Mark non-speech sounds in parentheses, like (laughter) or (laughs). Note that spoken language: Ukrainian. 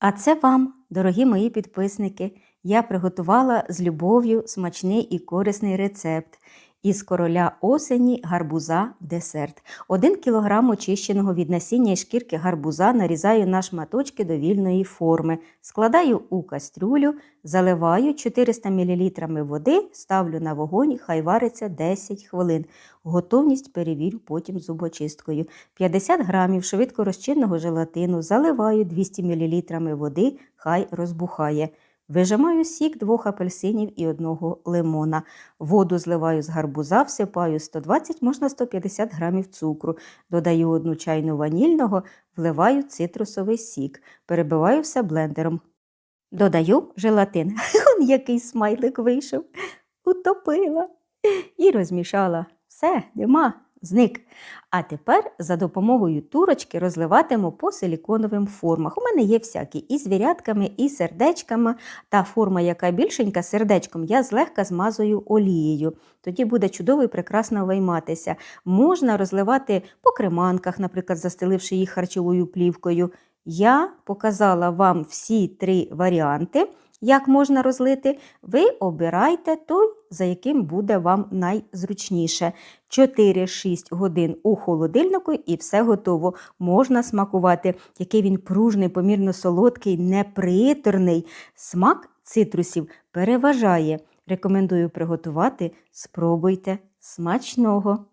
А це вам, дорогі мої підписники. Я приготувала з любов'ю смачний і корисний рецепт із короля осені гарбуза десерт. Один кілограм очищеного від насіння і шкірки гарбуза нарізаю на шматочки довільної форми, складаю у кастрюлю, заливаю 400 мл води, ставлю на вогонь, хай вариться 10 хвилин. Готовність перевірю потім зубочисткою. 50 грамів швидко розчинного желатину заливаю 200 мл води, хай розбухає. Вижимаю сік двох апельсинів і одного лимона. Воду зливаю з гарбуза, всипаю 120, можна 150 грамів цукру. Додаю одну чайну ванільного, вливаю цитрусовий сік. Перебиваю все блендером. Додаю желатин. (laughs) Он який смайлик вийшов. Утопила і розмішала. Все, нема, зник. А тепер за допомогою турочки розливатиму по силіконовим формах. У мене є всякі і з вірятками, і сердечками. Та форма, яка більшенька, сердечком, я злегка змазую олією. Тоді буде чудово і прекрасно вийматися. Можна розливати по креманках, наприклад, застеливши їх харчовою плівкою. Я показала вам всі три варіанти, як можна розлити. Ви обирайте той, за яким буде вам найзручніше. 4-6 годин у холодильнику і все готово. Можна смакувати, який він пружний, помірно солодкий, неприторний. Смак цитрусів переважає. Рекомендую приготувати. Спробуйте смачного!